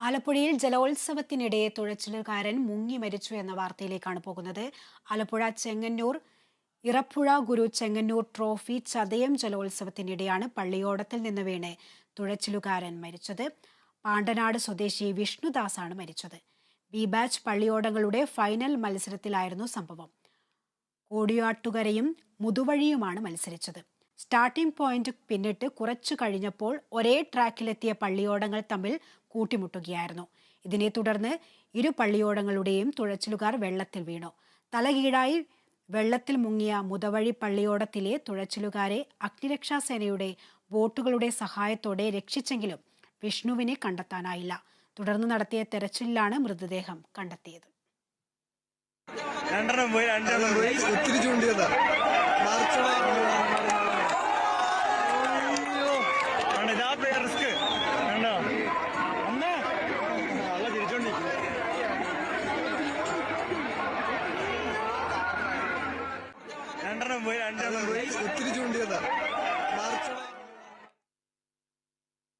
ആലപ്പുഴയിൽ ജലോത്സവത്തിനിടെ തുഴച്ചിലുകാരൻ മുങ്ങി മരിച്ചു എന്ന വാർത്തയിലേക്കാണ് പോകുന്നത്. ആലപ്പുഴ ചെങ്ങന്നൂർ ഇറപ്പുഴ ഗുരു ചെങ്ങന്നൂർ ട്രോഫി ചതയം ജലോത്സവത്തിനിടെയാണ് പള്ളിയോടത്തിൽ നിന്ന് വീണ് തുഴച്ചിലുകാരൻ മരിച്ചത്. പാണ്ടനാട് സ്വദേശി വിഷ്ണുദാസാണ് മരിച്ചത്. ബി ബാച്ച് പള്ളിയോടങ്ങളുടെ ഫൈനൽ മത്സരത്തിലായിരുന്നു സംഭവം. കോടിയാട്ടുകരയും മുതുവഴിയുമാണ് മത്സരിച്ചത്. സ്റ്റാർട്ടിംഗ് പോയിന്റ് പിന്നിട്ട് കുറച്ചു കഴിഞ്ഞപ്പോൾ ഒരേ ട്രാക്കിലെത്തിയ പള്ളിയോടങ്ങൾ തമ്മിൽ കൂട്ടിമുട്ടുകയായിരുന്നു. ഇതിനെ തുടർന്ന് ഇരു പള്ളിയോടങ്ങളുടെയും തുഴച്ചിലുകാർ വെള്ളത്തിൽ വീണു. തലകീഴായി വെള്ളത്തിൽ മുങ്ങിയ മുതവഴി പള്ളിയോടത്തിലെ തുഴച്ചിലുകാരെ അഗ്നിരക്ഷാസേനയുടെ ബോട്ടുകളുടെ സഹായത്തോടെ രക്ഷിച്ചെങ്കിലും വിഷ്ണുവിനെ കണ്ടെത്താനായില്ല. തുടർന്ന് നടത്തിയ തെരച്ചിലിലാണ് മൃതദേഹം കണ്ടെത്തിയത്. രണ്ടെണ്ണം പോയി രണ്ടെണ്ണം പോയി. ഒത്തിരി ചൂണ്ടിയതാ. രണ്ടെണ്ണം പോയി രണ്ടെണ്ണം പോയി. ഒത്തിരി ചൂണ്ടിയതാ.